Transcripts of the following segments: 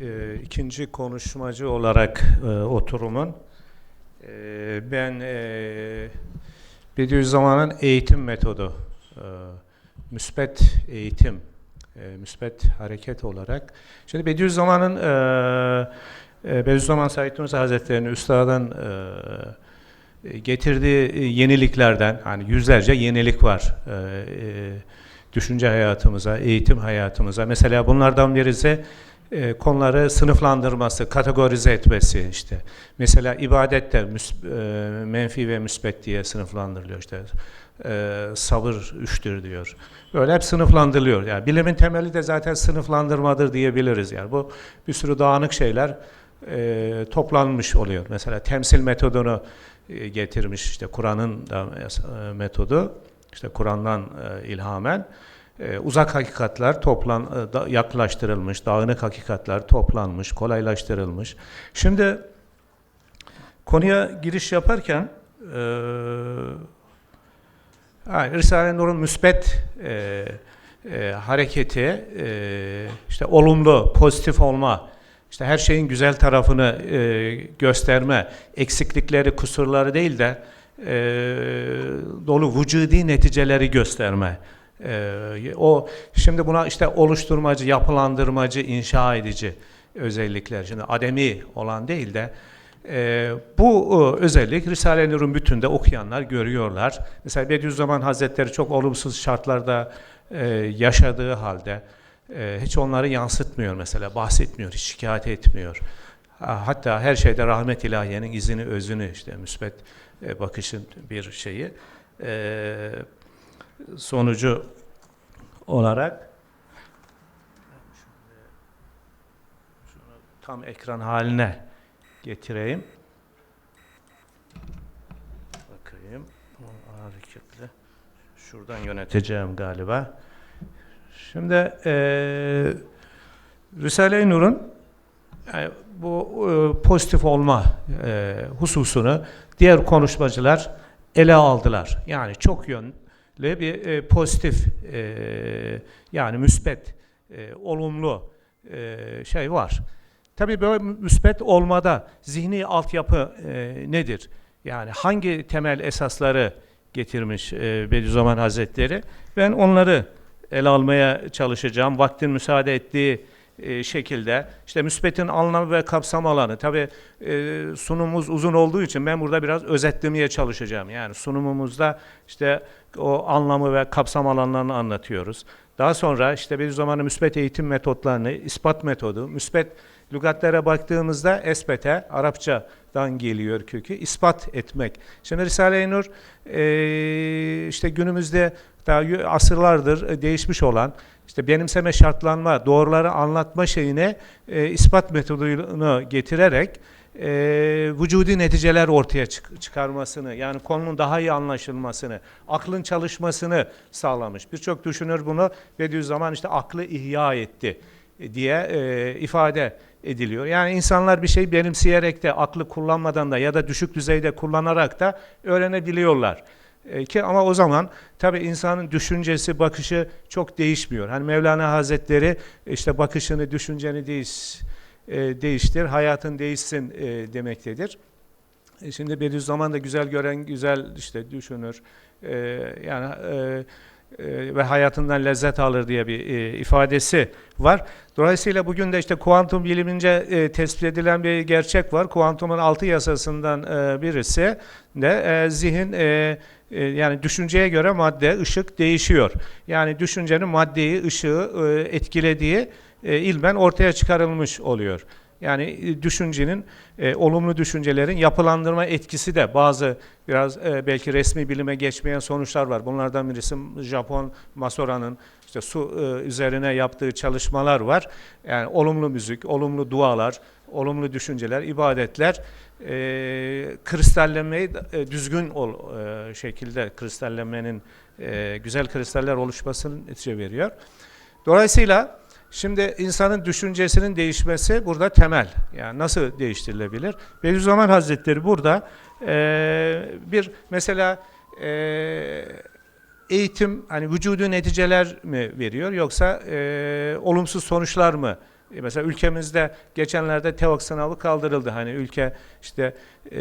e, ikinci konuşmacı olarak e, oturumun e, ben e, Bediüzzaman'ın eğitim metodu, e, müspet eğitim, e, müspet hareket olarak. Şimdi Bediüzzaman'ın e, e, Bediüzzaman Said Nursi Hazretleri'nin üstadın e, getirdiği yeniliklerden, hani yüzlerce yenilik var. E, e, düşünce hayatımıza, eğitim hayatımıza. Mesela bunlardan birisi e, konuları sınıflandırması, kategorize etmesi işte. Mesela ibadette müs- e, menfi ve müsbet diye sınıflandırılıyor işte. E, sabır üçtür diyor. Böyle hep sınıflandırılıyor. Yani bilimin temeli de zaten sınıflandırmadır diyebiliriz. Yani bu bir sürü dağınık şeyler e, toplanmış oluyor. Mesela temsil metodunu e, getirmiş işte Kur'an'ın da e, metodu. İşte Kur'an'dan e, ilhamen e, uzak hakikatler toplan e, yaklaştırılmış, dağınık hakikatler toplanmış, kolaylaştırılmış. Şimdi konuya giriş yaparken e, yani Risale-i Nur'un müsbet e, e, hareketi, e, işte olumlu, pozitif olma, işte her şeyin güzel tarafını e, gösterme, eksiklikleri, kusurları değil de e, dolu vücudi neticeleri gösterme. E, o şimdi buna işte oluşturmacı, yapılandırmacı, inşa edici özellikler. Şimdi ademi olan değil de e, bu e, özellik Risale-i Nur'un bütünde okuyanlar görüyorlar. Mesela Bediüzzaman Hazretleri çok olumsuz şartlarda e, yaşadığı halde e, hiç onları yansıtmıyor mesela, bahsetmiyor, hiç şikayet etmiyor. Ha, Hatta her şeyde rahmet ilahiyenin izini, özünü işte müsbet e, bakışın bir şeyi. E, sonucu olarak tam ekran haline getireyim. Bakayım. Hareketli. Şuradan yöneteceğim galiba. Şimdi eee Risale-i Nur'un yani bu e, pozitif olma e, hususunu diğer konuşmacılar ele aldılar. Yani çok yönlü bir e, pozitif e, yani müspet, e, olumlu e, şey var. Tabii böyle müspet olmada zihni altyapı e, nedir? Yani hangi temel esasları getirmiş e, Bediüzzaman Hazretleri? Ben onları ele almaya çalışacağım. Vaktin müsaade ettiği e, şekilde işte müsbetin anlamı ve kapsam alanı tabi sunumumuz uzun olduğu için ben burada biraz özetlemeye çalışacağım. Yani sunumumuzda işte o anlamı ve kapsam alanlarını anlatıyoruz. Daha sonra işte bir zamanı müsbet eğitim metotlarını, ispat metodu, müsbet lügatlere baktığımızda esbete, Arapçadan geliyor kökü, ispat etmek. Şimdi Risale-i Nur işte günümüzde daha asırlardır değişmiş olan işte benimseme şartlanma, doğruları anlatma şeyine ispat metodunu getirerek e, vücudi neticeler ortaya çık- çıkarmasını, yani konunun daha iyi anlaşılmasını, aklın çalışmasını sağlamış. Birçok düşünür bunu Bediüzzaman işte aklı ihya etti e, diye e, ifade ediliyor. Yani insanlar bir şey benimseyerek de aklı kullanmadan da ya da düşük düzeyde kullanarak da öğrenebiliyorlar. E, ki ama o zaman tabii insanın düşüncesi, bakışı çok değişmiyor. Hani Mevlana Hazretleri işte bakışını, düşünceni değiş, e, değiştir, hayatın değişsin e, demektedir. E, Şimdi Bediüzzaman da güzel gören, güzel işte düşünür. E, yani e, e, ve hayatından lezzet alır diye bir e, ifadesi var. Dolayısıyla bugün de işte kuantum bilimince e, tespit edilen bir gerçek var. Kuantumun altı yasasından e, birisi de e, zihin e, e, yani düşünceye göre madde, ışık değişiyor. Yani düşüncenin maddeyi, ışığı e, etkilediği e, ilmen ortaya çıkarılmış oluyor. Yani düşüncenin, e, olumlu düşüncelerin yapılandırma etkisi de bazı biraz e, belki resmi bilime geçmeyen sonuçlar var. Bunlardan birisi Japon Masora'nın işte su e, üzerine yaptığı çalışmalar var. Yani olumlu müzik, olumlu dualar, olumlu düşünceler, ibadetler e, kristallenmeyi e, düzgün ol, e, şekilde kristallenmenin e, güzel kristaller oluşmasını netice veriyor. Dolayısıyla Şimdi insanın düşüncesinin değişmesi burada temel. Yani nasıl değiştirilebilir? Bediüzzaman Hazretleri burada eee, bir mesela eee, eğitim hani vücudu neticeler mi veriyor yoksa eee, olumsuz sonuçlar mı E, Mesela ülkemizde geçenlerde TEOK sınavı kaldırıldı. Hani ülke işte e,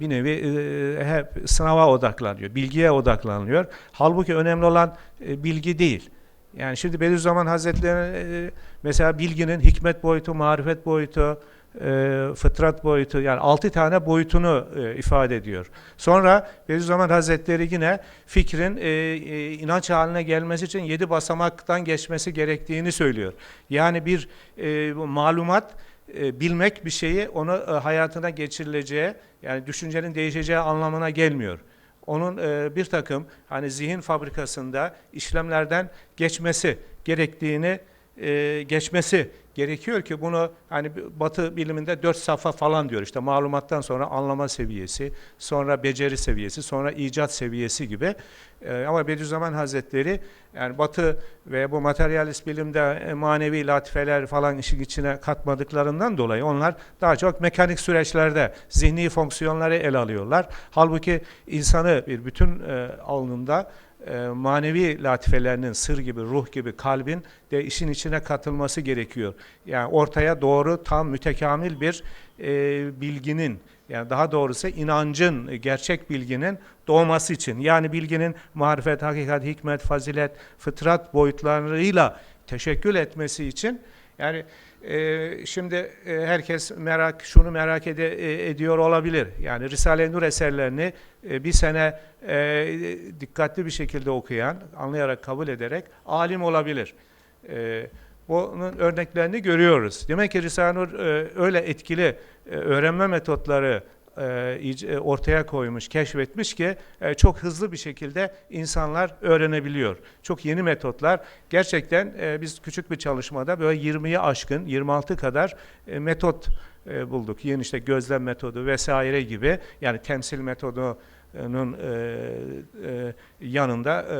bir nevi e, hep sınava odaklanıyor, bilgiye odaklanıyor. Halbuki önemli olan e, bilgi değil. Yani şimdi Bediüzzaman Hazretleri e, mesela bilginin hikmet boyutu, marifet boyutu, e, fıtrat boyutu yani altı tane boyutunu e, ifade ediyor. Sonra Bediüzzaman Hazretleri yine fikrin e, e, inanç haline gelmesi için yedi basamaktan geçmesi gerektiğini söylüyor. Yani bir e, malumat e, bilmek bir şeyi onu e, hayatına geçirileceği yani düşüncenin değişeceği anlamına gelmiyor. Onun e, bir takım hani zihin fabrikasında işlemlerden geçmesi gerektiğini e, geçmesi gerekiyor ki bunu hani Batı biliminde dört safha falan diyor işte malumattan sonra anlama seviyesi, sonra beceri seviyesi, sonra icat seviyesi gibi. E, ama Bediüzzaman Hazretleri yani Batı ve bu materyalist bilimde e, manevi latifeler falan işin içine katmadıklarından dolayı onlar daha çok mekanik süreçlerde zihni fonksiyonları ele alıyorlar. Halbuki insanı bir bütün e, alnında e, manevi latifelerinin sır gibi, ruh gibi, kalbin de işin içine katılması gerekiyor. Yani ortaya doğru, tam, mütekamil bir e, bilginin, yani daha doğrusu inancın, gerçek bilginin doğması için. Yani bilginin marifet, hakikat, hikmet, fazilet, fıtrat boyutlarıyla teşekkül etmesi için yani e, şimdi e, herkes merak şunu merak ede, e, ediyor olabilir. Yani Risale-i Nur eserlerini e, bir sene e, dikkatli bir şekilde okuyan, anlayarak kabul ederek alim olabilir. E, bunun örneklerini görüyoruz. Demek ki Risale-i Nur e, öyle etkili e, öğrenme metotları e, e, ortaya koymuş, keşfetmiş ki e, çok hızlı bir şekilde insanlar öğrenebiliyor. Çok yeni metotlar. Gerçekten biz küçük bir çalışmada böyle 20'yi aşkın, 26 kadar metot bulduk. Yeni işte gözlem metodu vesaire gibi yani temsil metodunun e, e, yanında e,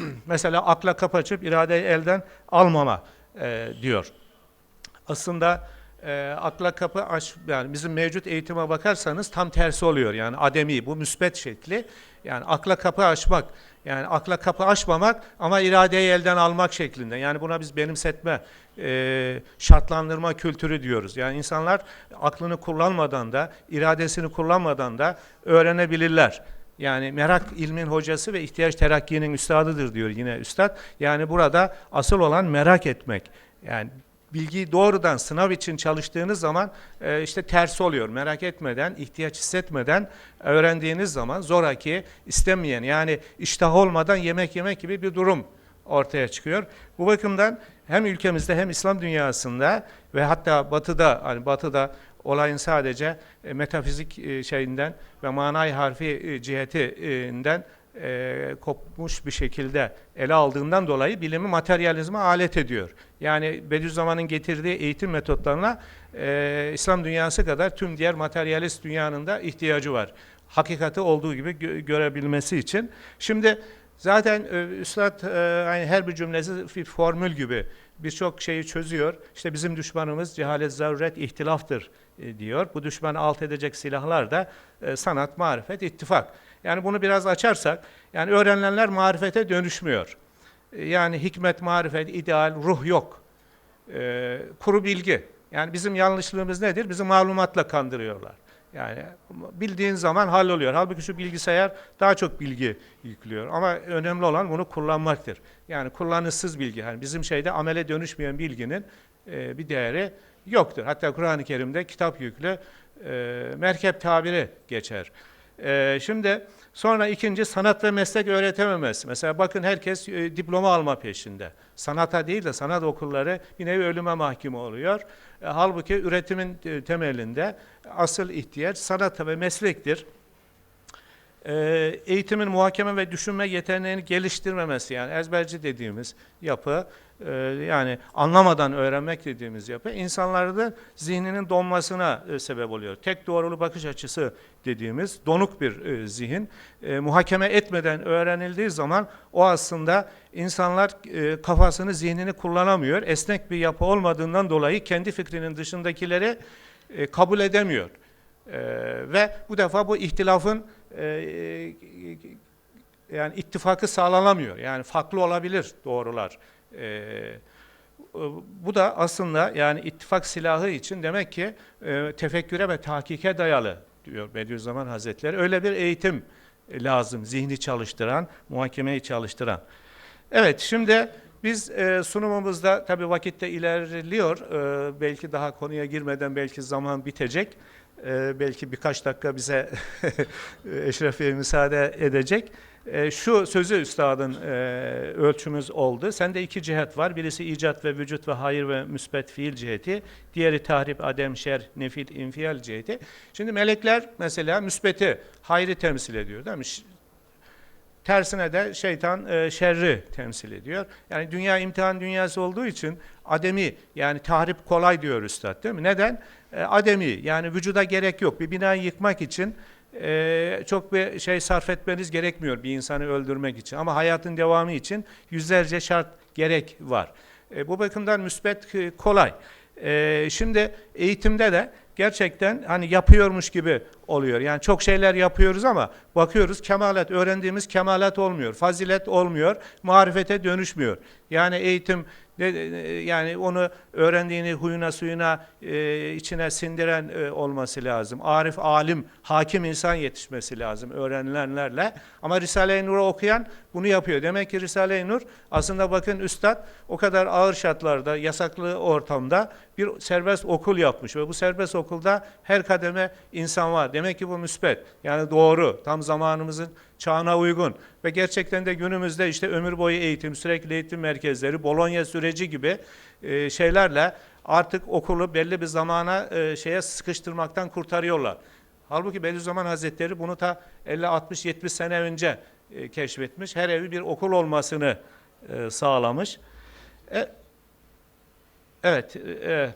mesela akla kapı açıp iradeyi elden almama e, diyor. Aslında e, akla kapı aç yani bizim mevcut eğitime bakarsanız tam tersi oluyor. Yani ademi bu müspet şekli. Yani akla kapı açmak yani akla kapı açmamak ama iradeyi elden almak şeklinde. Yani buna biz benimsetme, e, şartlandırma kültürü diyoruz. Yani insanlar aklını kullanmadan da, iradesini kullanmadan da öğrenebilirler. Yani merak ilmin hocası ve ihtiyaç terakkinin üstadıdır diyor yine üstad. Yani burada asıl olan merak etmek. Yani bilgiyi doğrudan sınav için çalıştığınız zaman e, işte ters oluyor. Merak etmeden, ihtiyaç hissetmeden öğrendiğiniz zaman zoraki, istemeyen yani iştah olmadan yemek yemek gibi bir durum ortaya çıkıyor. Bu bakımdan hem ülkemizde hem İslam dünyasında ve hatta Batı'da hani Batı'da olayın sadece e, metafizik e, şeyinden ve manay harfi e, cihetinden e, kopmuş bir şekilde ele aldığından dolayı bilimi materyalizme alet ediyor. Yani Bediüzzaman'ın getirdiği eğitim metotlarına e, İslam dünyası kadar tüm diğer materyalist dünyanın da ihtiyacı var. Hakikati olduğu gibi gö- görebilmesi için. Şimdi zaten e, Üstad e, yani her bir cümlesi bir formül gibi birçok şeyi çözüyor. İşte bizim düşmanımız cehalet, zaruret, ihtilaftır e, diyor. Bu düşmanı alt edecek silahlar da e, sanat, marifet, ittifak. Yani bunu biraz açarsak, yani öğrenilenler marifete dönüşmüyor. E, Yani hikmet, marifet, ideal, ruh yok. E, kuru bilgi. Yani bizim yanlışlığımız nedir? Bizi malumatla kandırıyorlar. Yani bildiğin zaman halloluyor. Halbuki şu bilgisayar daha çok bilgi yüklüyor. Ama önemli olan bunu kullanmaktır. Yani kullanışsız bilgi. Yani bizim şeyde amele dönüşmeyen bilginin e, bir değeri yoktur. Hatta Kur'an-ı Kerim'de kitap yüklü e, merkep tabiri geçer. E, şimdi sonra ikinci sanat ve meslek öğretememesi. Mesela bakın herkes e, diploma alma peşinde. Sanata değil de sanat okulları nevi ölüme mahkum oluyor. E, halbuki üretimin e, temelinde asıl ihtiyaç sanat ve meslektir. E, eğitimin muhakeme ve düşünme yeteneğini geliştirmemesi yani ezberci dediğimiz yapı e, yani anlamadan öğrenmek dediğimiz yapı insanlarda zihninin donmasına e, sebep oluyor. Tek doğrulu bakış açısı dediğimiz donuk bir e, zihin muhakeme etmeden öğrenildiği zaman o aslında insanlar kafasını zihnini kullanamıyor. Esnek bir yapı olmadığından dolayı kendi fikrinin dışındakileri kabul edemiyor. Ve bu defa bu ihtilafın e, yani ittifakı sağlanamıyor. Yani farklı olabilir doğrular. E, Bu da aslında yani ittifak silahı için demek ki e, tefekküre ve tahkike dayalı diyor Bediüzzaman Hazretleri. Öyle bir eğitim lazım. Zihni çalıştıran, muhakemeyi çalıştıran. Evet şimdi biz e, sunumumuzda tabii vakitte ilerliyor. E, belki daha konuya girmeden belki zaman bitecek. E, belki birkaç dakika bize Eşref Bey müsaade edecek. E, şu sözü üstadın e, ölçümüz oldu. Sende iki cihet var. Birisi icat ve vücut ve hayır ve müsbet fiil ciheti. Diğeri tahrip, adem, şer, nefil, infial ciheti. Şimdi melekler mesela müsbeti, hayrı temsil ediyor değil mi? Tersine de şeytan e, şerri temsil ediyor. Yani dünya imtihan dünyası olduğu için ademi yani tahrip kolay diyor üstad değil mi? Neden? E, ademi yani vücuda gerek yok. Bir binayı yıkmak için e, çok bir şey sarf etmeniz gerekmiyor bir insanı öldürmek için. Ama hayatın devamı için yüzlerce şart gerek var. E, bu bakımdan müsbet e, kolay. E, şimdi eğitimde de gerçekten hani yapıyormuş gibi oluyor. Yani çok şeyler yapıyoruz ama bakıyoruz kemalat, öğrendiğimiz kemalat olmuyor. Fazilet olmuyor, marifete dönüşmüyor. Yani eğitim yani onu öğrendiğini huyuna suyuna e, içine sindiren e, olması lazım. Arif, alim, hakim insan yetişmesi lazım öğrenilenlerle. Ama Risale-i Nur'u okuyan bunu yapıyor. Demek ki Risale-i Nur aslında bakın üstad o kadar ağır şartlarda, yasaklı ortamda bir serbest okul yapmış ve bu serbest okulda her kademe insan var. Demek ki bu müspet. Yani doğru, tam zamanımızın çağına uygun ve gerçekten de günümüzde işte ömür boyu eğitim, sürekli eğitim merkezleri, Bologna süreci gibi e, şeylerle artık okulu belli bir zamana e, şeye sıkıştırmaktan kurtarıyorlar. Halbuki Bediüzzaman Hazretleri bunu ta 50 60 70 sene önce e, keşfetmiş. Her evi bir okul olmasını sağlamış. E, evet, e,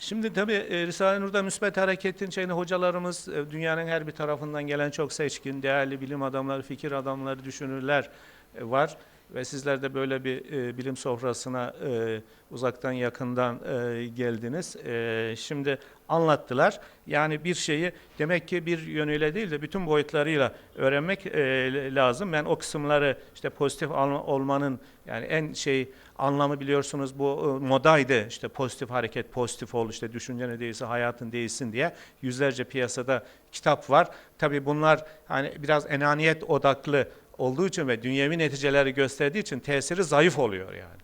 Şimdi tabii e, Risale-i Nur'da müsbet hareketin şeyini hocalarımız e, dünyanın her bir tarafından gelen çok seçkin, değerli bilim adamları, fikir adamları, düşünürler e, var. Ve sizler de böyle bir e, bilim sofrasına e, uzaktan yakından e, geldiniz. E, şimdi anlattılar. Yani bir şeyi demek ki bir yönüyle değil de bütün boyutlarıyla öğrenmek e, lazım. Ben o kısımları işte pozitif olmanın yani en şey anlamı biliyorsunuz bu e, modaydı. İşte pozitif hareket, pozitif ol, işte düşüncene değilse hayatın değilsin diye yüzlerce piyasada kitap var. Tabii bunlar hani biraz enaniyet odaklı olduğu için ve dünyevi neticeleri gösterdiği için tesiri zayıf oluyor yani.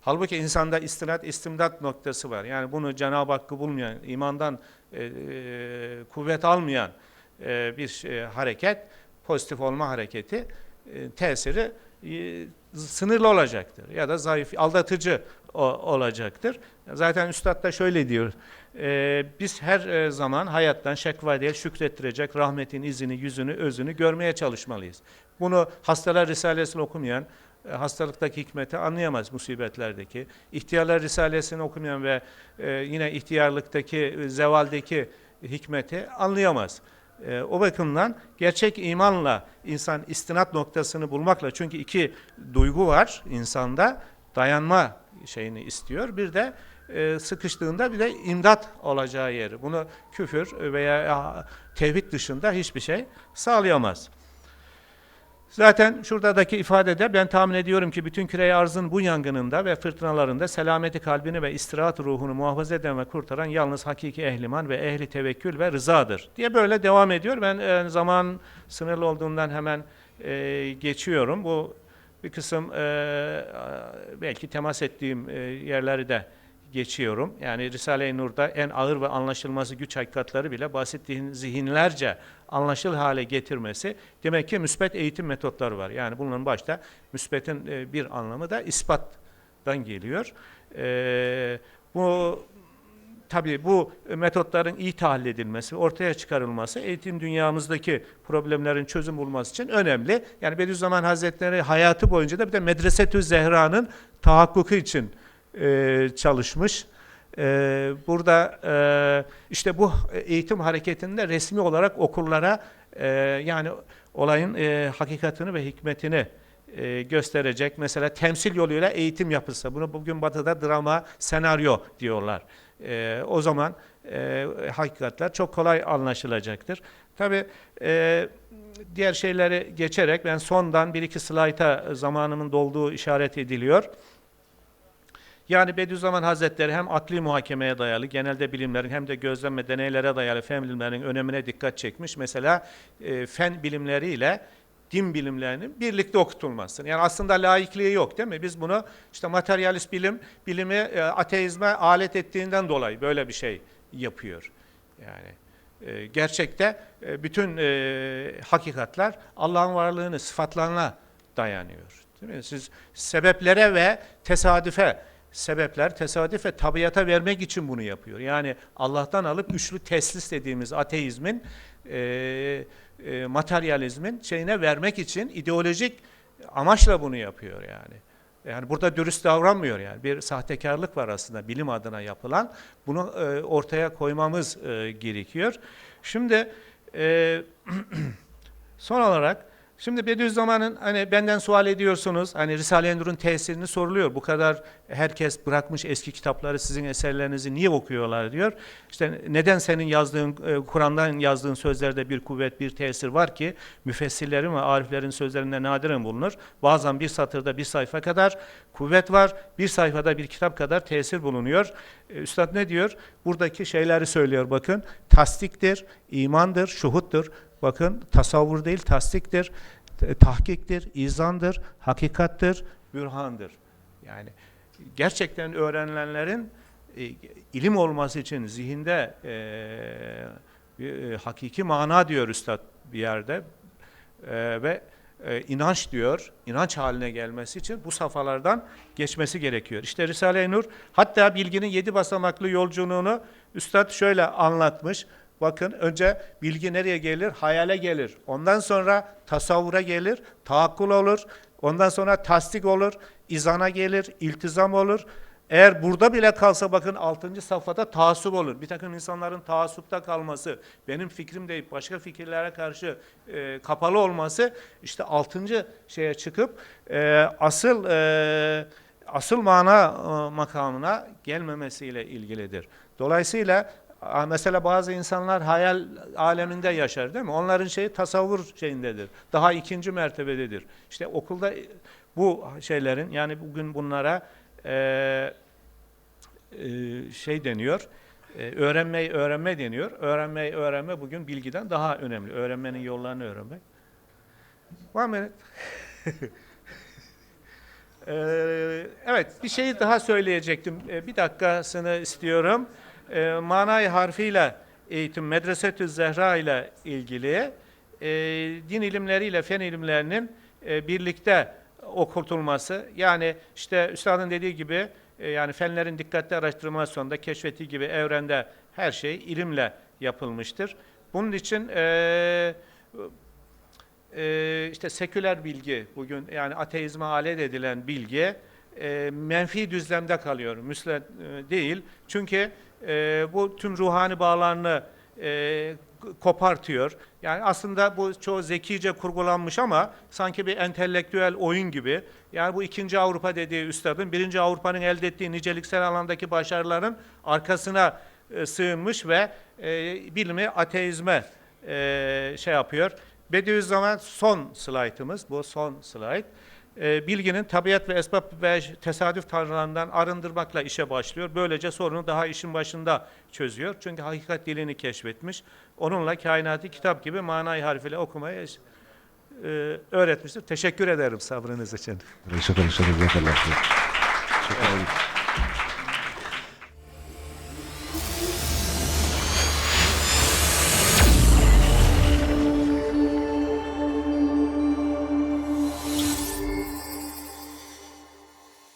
Halbuki insanda istinat, istimdat noktası var. Yani bunu Cenab-ı Hakk'ı bulmayan, imandan e, e, kuvvet almayan e, bir e, hareket, pozitif olma hareketi e, tesiri sınırlı olacaktır ya da zayıf, aldatıcı olacaktır. Zaten Üstad da şöyle diyor, e, biz her e, zaman hayattan şekva değil şükrettirecek rahmetin izini, yüzünü, özünü görmeye çalışmalıyız. Bunu hastalar risalesini okumayan, e, hastalıktaki hikmeti anlayamaz musibetlerdeki. İhtiyarlar risalesini okumayan ve e, yine ihtiyarlıktaki, e, zevaldeki hikmeti anlayamaz. E, o bakımdan gerçek imanla insan istinat noktasını bulmakla çünkü iki duygu var insanda dayanma şeyini istiyor. Bir de e, sıkıştığında bir de imdat olacağı yeri. Bunu küfür veya ya, tevhid dışında hiçbir şey sağlayamaz. Zaten şuradaki ifadede ben tahmin ediyorum ki bütün küre arzın bu yangınında ve fırtınalarında selameti kalbini ve istirahat ruhunu muhafaza eden ve kurtaran yalnız hakiki ehliman ve ehli tevekkül ve rızadır diye böyle devam ediyor. Ben e, zaman sınırlı olduğundan hemen e, geçiyorum. Bu bir kısım e, belki temas ettiğim e, yerleri de geçiyorum. Yani Risale-i Nur'da en ağır ve anlaşılması güç hakikatleri bile basit zihin- zihinlerce anlaşılır hale getirmesi demek ki müspet eğitim metotları var. Yani bunun başta müsbetin e, bir anlamı da ispattan geliyor. E, bu tabii bu metotların iyi tahlil edilmesi, ortaya çıkarılması eğitim dünyamızdaki problemlerin çözüm bulması için önemli. Yani Bediüzzaman Hazretleri hayatı boyunca da bir de Medresetü Zehra'nın tahakkuku için e, çalışmış. E, burada e, işte bu eğitim hareketinde resmi olarak okullara e, yani olayın e, hakikatini ve hikmetini e, gösterecek. Mesela temsil yoluyla eğitim yapılsa, bunu bugün Batı'da drama, senaryo diyorlar. E, o zaman e, hakikatler çok kolay anlaşılacaktır. Tabii e, diğer şeyleri geçerek ben sondan bir iki slayta zamanımın dolduğu işaret ediliyor. Yani Bediüzzaman Hazretleri hem akli muhakemeye dayalı, genelde bilimlerin hem de gözlem ve deneylere dayalı fen bilimlerinin önemine dikkat çekmiş. Mesela e, fen bilimleriyle din bilimlerinin birlikte okutulması. Yani aslında laikliği yok değil mi? Biz bunu işte materyalist bilim, bilimi e, ateizme alet ettiğinden dolayı böyle bir şey yapıyor. Yani e, gerçekte e, bütün e, hakikatler Allah'ın varlığını, sıfatlarına dayanıyor. Değil mi? Siz sebeplere ve tesadüfe, sebepler tesadüf ve tabiata vermek için bunu yapıyor. Yani Allah'tan alıp üçlü teslis dediğimiz ateizmin, e, e, materyalizmin şeyine vermek için ideolojik amaçla bunu yapıyor yani. Yani burada dürüst davranmıyor yani. Bir sahtekarlık var aslında bilim adına yapılan. Bunu e, ortaya koymamız e, gerekiyor. Şimdi e, son olarak şimdi Bediüzzaman'ın hani benden sual ediyorsunuz. Hani Risale-i Nur'un tesirini soruluyor. Bu kadar herkes bırakmış eski kitapları sizin eserlerinizi niye okuyorlar diyor. İşte neden senin yazdığın e, Kur'an'dan yazdığın sözlerde bir kuvvet, bir tesir var ki müfessirlerin ve ariflerin sözlerinde nadiren bulunur. Bazen bir satırda bir sayfa kadar kuvvet var, bir sayfada bir kitap kadar tesir bulunuyor. E, Üstad ne diyor? Buradaki şeyleri söylüyor bakın. Tasdiktir, imandır, şuhuttur. Bakın tasavvur değil tasdiktir, tahkiktir, izandır, hakikattir, bürhandır. Yani gerçekten öğrenilenlerin e, ilim olması için zihinde e, e, hakiki mana diyor Üstad bir yerde E, ve e, inanç diyor, inanç haline gelmesi için bu safhalardan geçmesi gerekiyor. İşte Risale-i Nur hatta bilginin yedi basamaklı yolculuğunu Üstad şöyle anlatmış. Bakın önce bilgi nereye gelir? Hayale gelir. Ondan sonra tasavvura gelir, taakkul olur. Ondan sonra tasdik olur, izana gelir, iltizam olur. Eğer burada bile kalsa bakın 6. safhada taassup olur. Bir takım insanların taassupta kalması, benim fikrim deyip başka fikirlere karşı e, kapalı olması işte 6. şeye çıkıp e, asıl e, asıl mana e, makamına gelmemesiyle ilgilidir. Dolayısıyla mesela bazı insanlar hayal aleminde yaşar değil mi? Onların şeyi tasavvur şeyindedir. Daha ikinci mertebededir. İşte okulda e, bu şeylerin yani bugün bunlara e, e, şey deniyor. E, öğrenmeyi öğrenme deniyor. Öğrenmeyi öğrenme bugün bilgiden daha önemli. Öğrenmenin yollarını öğrenmek. One minute. Ee, evet, bir şeyi daha söyleyecektim. Ee, bir dakikasını istiyorum. Ee, manay harfiyle eğitim, Medresetü Zehra ile ilgili e, din ilimleriyle fen ilimlerinin e, birlikte okutulması. Yani işte Üstad'ın dediği gibi e, yani fenlerin dikkatli araştırılması sonunda keşfettiği gibi evrende her şey ilimle yapılmıştır. Bunun için e, e, işte seküler bilgi bugün yani ateizme alet edilen bilgi e, menfi düzlemde kalıyor, müslet e, değil. Çünkü e, bu tüm ruhani bağlarını e, kopartıyor. Yani aslında bu çoğu zekice kurgulanmış ama sanki bir entelektüel oyun gibi. Yani bu ikinci Avrupa dediği üstadın birinci Avrupa'nın elde ettiği niceliksel alandaki başarıların arkasına e, sığınmış ve e, bilimi ateizme e, şey yapıyor. Bediüzzaman son slaytımız, bu son slayt e, bilginin tabiat ve esbab ve tesadüf tanrılarından arındırmakla işe başlıyor. Böylece sorunu daha işin başında çözüyor. Çünkü hakikat dilini keşfetmiş. Onunla kainatı kitap gibi manayı harfiyle okumaya e, öğretmiştir. Teşekkür ederim sabrınız için. Teşekkür ederim.